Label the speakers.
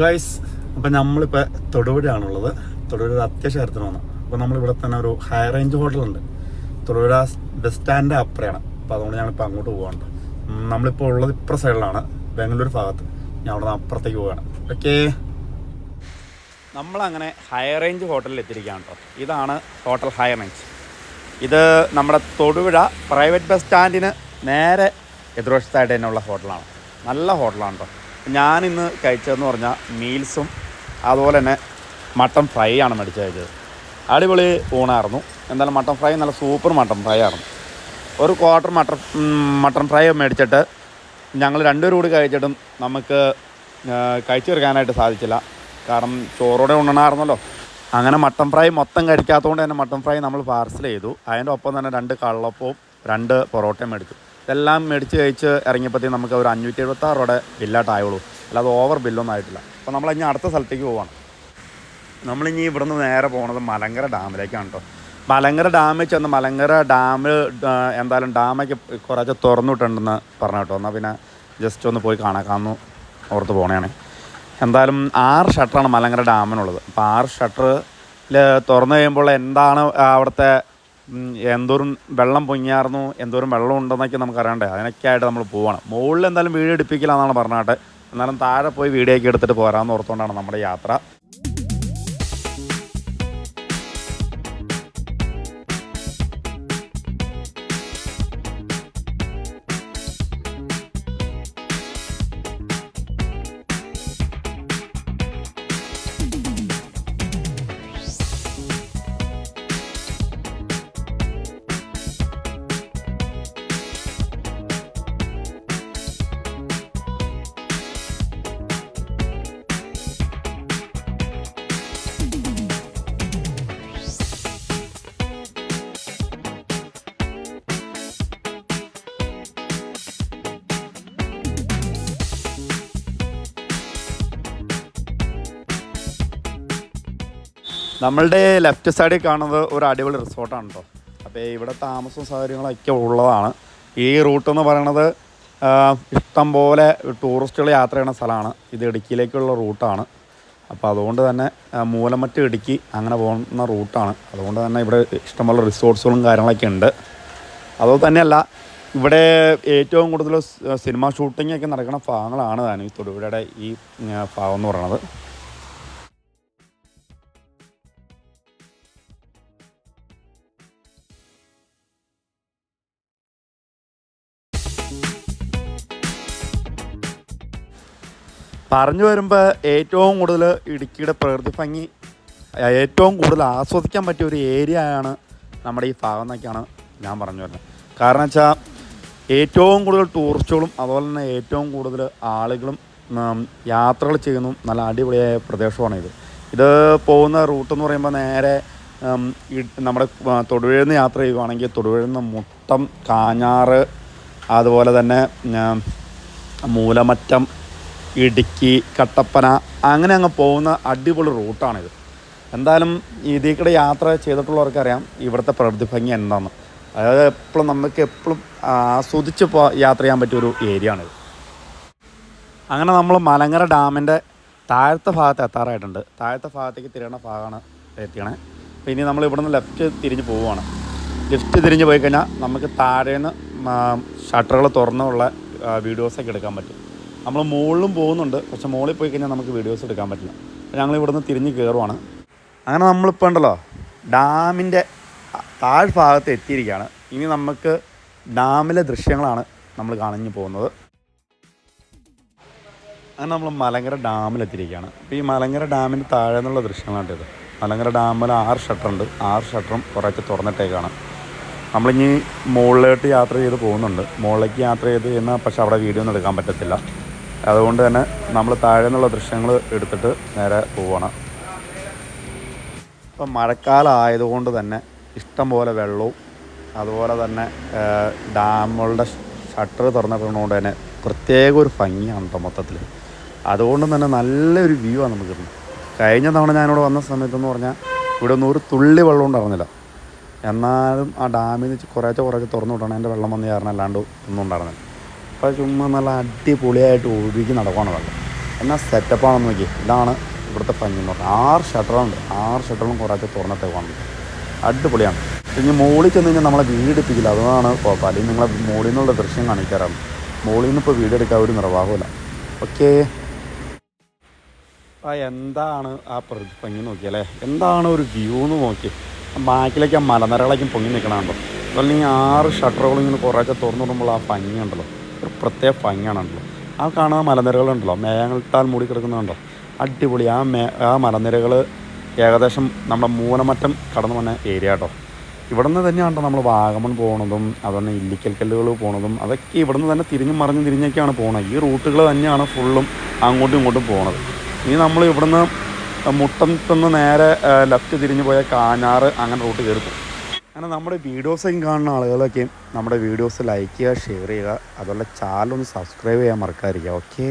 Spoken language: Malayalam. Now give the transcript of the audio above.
Speaker 1: ഗൈസ് അപ്പം നമ്മളിപ്പോൾ തൊടുപുഴയാണുള്ളത്. തൊടുപുഴ ഒരു അത്യാവശ്യ കാര്യത്തിന് വന്നു അപ്പോൾ നമ്മളിവിടെ തന്നെ ഒരു ഹൈ റേഞ്ച് ഹോട്ടലുണ്ട് തൊടുപുഴ ബസ് സ്റ്റാൻഡ് അപ്പുറയാണ് അപ്പോൾ അതുകൊണ്ട് ഞങ്ങളിപ്പോൾ അങ്ങോട്ട് പോകാണ്ട് നമ്മളിപ്പോൾ ഉള്ളത് ഇപ്പുറ സൈഡിലാണ് ബാംഗ്ലൂർ ഭാഗത്ത്. ഞാൻ അവിടെ നിന്ന് അപ്പുറത്തേക്ക് പോവുകയാണ് ഓക്കേ നമ്മളങ്ങനെ ഹൈ റേഞ്ച് ഹോട്ടലിൽ എത്തിയിരിക്കുകയാണ് കേട്ടോ ഇതാണ് ഹോട്ടൽ ഹൈ റേഞ്ച് ഇത് നമ്മുടെ തൊടുപുഴ പ്രൈവറ്റ് ബസ് സ്റ്റാൻഡിന് നേരെ എതിർവശത്തായിട്ട് തന്നെയുള്ള ഹോട്ടലാണ് നല്ല ഹോട്ടലാണ് കേട്ടോ ഞാനിന്ന് കഴിച്ചതെന്ന് പറഞ്ഞാൽ മീൽസും അതുപോലെ തന്നെ മട്ടൺ ഫ്രൈ ആണ് മേടിച്ച് കഴിച്ചത്. അടിപൊളി ഊണായിരുന്നു. എന്തായാലും മട്ടൺ ഫ്രൈ നല്ല സൂപ്പർ മട്ടൺ ഫ്രൈ ആയിരുന്നു ഒരു ക്വാർട്ടർ മട്ടൺ മട്ടൺ ഫ്രൈ മേടിച്ചിട്ട് ഞങ്ങൾ രണ്ടുപേരും കൂടി കഴിച്ചിട്ടും നമുക്ക് കഴിച്ചു തീർക്കാനായിട്ട് സാധിച്ചില്ല. കാരണം ചോറോടെ ഉണ്ണണമായിരുന്നല്ലോ. അങ്ങനെ മട്ടൺ ഫ്രൈ മൊത്തം കഴിക്കാത്തതുകൊണ്ട് തന്നെ മട്ടൺ ഫ്രൈ നമ്മൾ പാർസൽ ചെയ്തു. അതിന്റെ ഒപ്പം തന്നെ രണ്ട് കള്ളപ്പവും രണ്ട് പൊറോട്ടയും മേടിച്ചു. ഇതെല്ലാം മേടിച്ച് കഴിച്ച് ഇറങ്ങിയപ്പോഴത്തേക്കും നമുക്ക് ഒരു അഞ്ഞൂറ്റി എഴുപത്താറ് രൂപയുടെ ബില്ലായിട്ടായുള്ളൂ അല്ലാതെ ഓവർ ബില്ലൊന്നും ആയിട്ടില്ല. അപ്പോൾ നമ്മൾ ഇനി അടുത്ത സ്ഥലത്തേക്ക് പോവാണ്. നമ്മളിനി ഇവിടുന്ന് നേരെ പോണത് മലങ്കര ഡാമിലേക്കാണ് കേട്ടോ മലങ്കര ഡാമിൽ ചെന്ന് മലങ്കര ഡാമ് എന്തായാലും ഡാമൊക്കെ കുറച്ച് തുറന്നിട്ടുണ്ടെന്ന് പറഞ്ഞു കേട്ടോ. എന്നാൽ പിന്നെ ജസ്റ്റ് ഒന്ന് പോയി കാണാക്കാമെന്ന് ഓർത്ത് പോണേണ്. എന്തായാലും ആറ് ഷട്ടറാണ് മലങ്കര ഡാമിനുള്ളത്. അപ്പോൾ ആറ് ഷട്ടറിൽ തുറന്നു കഴിയുമ്പോൾ എന്താണ് അവിടുത്തെ എന്തോരം വെള്ളം പൊങ്ങിയാർന്നു എന്തോരം വെള്ളം ഉണ്ടെന്നൊക്കെ നമുക്ക് അറിയണ്ടേ അതിനൊക്കെ ആയിട്ട് നമ്മൾ പോവണം. മുകളിൽ എന്തായാലും വീഡിയോ എടുപ്പിക്കില്ല എന്നാണ് പറഞ്ഞാട്ടെ. എന്നാലും താഴെ പോയി വീഡിയോ എടുത്തിട്ട് പോരാമെന്ന് ഓർത്തുകൊണ്ടാണ് നമ്മുടെ യാത്ര. നമ്മളുടെ ലെഫ്റ്റ് സൈഡിൽ കാണുന്നത് ഒരു അടിപൊളി റിസോർട്ടാണ് കേട്ടോ അപ്പോൾ ഇവിടെ താമസവും സൗകര്യങ്ങളൊക്കെ ഉള്ളതാണ്. ഈ റൂട്ട് എന്ന് പറയണത് ഇഷ്ടംപോലെ ഇഷ്ടം പോലെ ടൂറിസ്റ്റുകൾ യാത്ര ചെയ്യുന്ന സ്ഥലമാണ്. ഇത് ഇടുക്കിയിലേക്കുള്ള റൂട്ടാണ്. അപ്പോൾ അതുകൊണ്ട് തന്നെ മൂലമറ്റ് ഇടുക്കി അങ്ങനെ പോകുന്ന റൂട്ടാണ്. അതുകൊണ്ട് തന്നെ ഇവിടെ ഇഷ്ടംപോലെ റിസോർട്ട്സുകളും കാര്യങ്ങളൊക്കെ ഉണ്ട്. അതുപോലെ തന്നെയല്ല ഇവിടെ ഏറ്റവും കൂടുതൽ സിനിമ ഷൂട്ടിങ്ങൊക്കെ നടക്കുന്ന ഭാഗങ്ങളാണ് താനും ഈ തൊടുപുഴയുടെ ഈ ഭാഗം എന്ന് പറയുന്നത് പറഞ്ഞു വരുമ്പോൾ ഏറ്റവും കൂടുതൽ ഇടുക്കിയുടെ പ്രകൃതി ഭംഗി ഏറ്റവും കൂടുതൽ ആസ്വദിക്കാൻ പറ്റിയ ഒരു ഏരിയ ആണ് നമ്മുടെ ഈ ഭാഗം എന്നൊക്കെയാണ് ഞാൻ പറഞ്ഞു വരുന്നത്. കാരണം വെച്ചാൽ ഏറ്റവും കൂടുതൽ ടൂറിസ്റ്റുകളും അതുപോലെ തന്നെ ഏറ്റവും കൂടുതൽ ആളുകളും യാത്രകൾ ചെയ്യുന്നു നല്ല അടിപൊളിയായ പ്രദേശമാണ് ഇത്. ഇത് പോകുന്ന റൂട്ട് എന്ന് പറയുമ്പോൾ നേരെ നമ്മുടെ തൊടുപുഴയിൽ യാത്ര ചെയ്യുവാണെങ്കിൽ തൊടുപുഴയിൽ മുട്ടം കാഞ്ഞാറ് അതുപോലെ തന്നെ മൂലമറ്റം ഇടുക്കി കട്ടപ്പന അങ്ങനെ അങ്ങ് പോകുന്ന അടിപൊളി റൂട്ടാണിത്. എന്തായാലും ഇതിൽ യാത്ര ചെയ്തിട്ടുള്ളവർക്കറിയാം ഇവിടുത്തെ പ്രകൃതി ഭംഗി എന്താണെന്ന് അതായത് എപ്പോഴും നമുക്ക് എപ്പോഴും ആസ്വദിച്ച് പോ യാത്ര ചെയ്യാൻ പറ്റിയൊരു ഏരിയ ആണിത് അങ്ങനെ നമ്മൾ മലങ്കര ഡാമിന്റെ താഴത്തെ ഭാഗത്ത് എത്താറായിട്ടുണ്ട്. താഴത്തെ ഭാഗത്തേക്ക് തിരിയണ ഭാഗമാണ് എത്തിയണേ. അപ്പോൾ ഇനി നമ്മൾ ഇവിടുന്ന് ലെഫ്റ്റ് തിരിഞ്ഞ് പോവുകയാണ്. ലെഫ്റ്റ് തിരിഞ്ഞ് പോയി കഴിഞ്ഞാൽ നമുക്ക് താഴേന്ന് ഷട്ടറുകൾ തുറന്നുള്ള വീഡിയോസൊക്കെ എടുക്കാൻ പറ്റും. നമ്മൾ മുകളിലും പോകുന്നുണ്ട്. പക്ഷെ മുകളിൽ പോയി കഴിഞ്ഞാൽ നമുക്ക് വീഡിയോസ് എടുക്കാൻ പറ്റില്ല. ഞങ്ങൾ ഇവിടുന്ന് തിരിഞ്ഞ് കയറുവാണ് അങ്ങനെ നമ്മളിപ്പോൾ ഉണ്ടല്ലോ ഡാമിന്റെ താഴ്ഭാഗത്ത് എത്തിയിരിക്കുകയാണ്. ഇനി നമുക്ക് ഡാമിലെ ദൃശ്യങ്ങളാണ് നമ്മൾ കാണിഞ്ഞു പോകുന്നത്. അങ്ങനെ നമ്മൾ മലങ്കര ഡാമിലെത്തിയിരിക്കുകയാണ് അപ്പോൾ ഈ മലങ്കര ഡാമിന് താഴെ നിന്നുള്ള ദൃശ്യങ്ങളാണ് ഇത്. മലങ്കര ഡാമിൽ ആറ് ഷട്ടറുണ്ട് ആറ് ഷട്ടറും കുറേയൊക്കെ തുറന്നിട്ടേക്കാണ്. നമ്മളിനി മുകളിലോട്ട് യാത്ര ചെയ്ത് പോകുന്നുണ്ട്. മുകളിലേക്ക് യാത്ര ചെയ്ത് കഴിഞ്ഞാൽ പക്ഷെ അവിടെ വീഡിയോ ഒന്നും എടുക്കാൻ പറ്റത്തില്ല. അതുകൊണ്ട് തന്നെ നമ്മൾ താഴെ നിന്നുള്ള ദൃശ്യങ്ങൾ എടുത്തിട്ട് നേരെ പോവുകയാണ് ഇപ്പം മഴക്കാലം ആയതുകൊണ്ട് തന്നെ ഇഷ്ടം പോലെ വെള്ളവും അതുപോലെ തന്നെ ഡാമുകളുടെ ഷട്ടർ തുറന്നിട്ടുള്ളതുകൊണ്ട് തന്നെ പ്രത്യേക ഒരു ഭംഗിയാണ് കേട്ടോ മൊത്തത്തിൽ അതുകൊണ്ട് തന്നെ നല്ലൊരു വ്യൂ ആണ് നമുക്ക് കിട്ടുന്നത്. കഴിഞ്ഞ തവണ ഞാനിവിടെ വന്ന സമയത്തെന്ന് പറഞ്ഞാൽ ഇവിടെ ഒന്നും ഒരു തുള്ളി വെള്ളം ഉണ്ടായിരുന്നില്ല. എന്നാലും ആ ഡാമിൽ നിന്ന് കുറേച്ചെ കുറേച്ചെ തുറന്നു വിട്ടണം എന്റെ വെള്ളം വന്ന് കാരണം അല്ലാണ്ട് ഒന്നും ഉണ്ടായിരുന്നില്ല. അപ്പോൾ ചുമ്മാ നല്ല അടിപൊളിയായിട്ട് ഒഴുകി നടക്കുകയാണ് വെള്ളം. എന്നാൽ സെറ്റപ്പാണെന്ന് നോക്കി ഇതാണ് ഇവിടുത്തെ ഭംഗി എന്ന് പറഞ്ഞാൽ ആറ് ഷട്ടറുണ്ട് ആറ് ഷട്ടറും കുറേ തുറന്നിട്ട് കാണുന്നത് അടിപൊളിയാണ്. ഇനി മുകളിൽ ചെന്ന് കഴിഞ്ഞാൽ നമ്മളെ വീടിപ്പിക്കില്ല അതാണ് കുഴപ്പം. അല്ലെങ്കിൽ നിങ്ങളെ മുകളിൽ നിന്നുള്ള ദൃശ്യം കാണിക്കാറാണ്. മുകളിൽ നിന്ന് ഇപ്പോൾ വീടെടുക്കാൻ ഒരു നിർവാഹമില്ല ഓക്കേ. ആ എന്താണ് ആ ഭംഗി നോക്കിയല്ലേ എന്താണ് ഒരു വ്യൂ എന്ന് നോക്കി ബാക്കിലേക്ക് ആ മലനിരകളേക്കും പൊങ്ങി നിൽക്കണുണ്ടോ ഈ ആറ് ഷട്ടറുകളും ഇങ്ങനെ കുറേശ്ശെ തുറന്നു വിടുമ്പോൾ ആ ഭംഗി ഉണ്ടല്ലോ. ഒരു പ്രത്യേക ഭംഗിയാണല്ലോ. ആ കാണുന്ന മലനിരകളുണ്ടല്ലോ. മേഘത്താൽ മൂടി കിടക്കുന്നുണ്ടോ അടിപൊളി. ആ മേ ആ മലനിരകൾ ഏകദേശം നമ്മുടെ മൂലമറ്റം കടന്നു വന്ന ഏരിയ കേട്ടോ. ഇവിടെ നിന്ന് തന്നെയാണ് നമ്മൾ വാഗമൺ പോണതും അതുപോലെ ഇല്ലിക്കൽ കല്ലുകൾ പോണതും അതൊക്കെ ഇവിടെ നിന്ന് തന്നെ തിരിഞ്ഞും മറിഞ്ഞും തിരിഞ്ഞൊക്കെയാണ് പോകുന്നത് ഈ റൂട്ടുകൾ തന്നെയാണ് ഫുള്ളും അങ്ങോട്ടും ഇങ്ങോട്ടും പോണത്. ഇനി നമ്മൾ ഇവിടുന്ന് മുട്ടത്തുനിന്ന് നേരെ ലെഫ്റ്റ് തിരിഞ്ഞു പോയ കാഞ്ഞാറ് അങ്ങനെ റൂട്ട് കയറി പോകും. അങ്ങനെ നമ്മുടെ വീഡിയോസൊക്കെ കാണുന്ന ആളുകളൊക്കെ നമ്മുടെ വീഡിയോസ് ലൈക്ക് ചെയ്യുക ഷെയർ ചെയ്യുക അതുപോലെ ചാനൽ ഒന്ന് സബ്സ്ക്രൈബ് ചെയ്യാൻ മറക്കാതിരിക്കുക. ഓക്കെ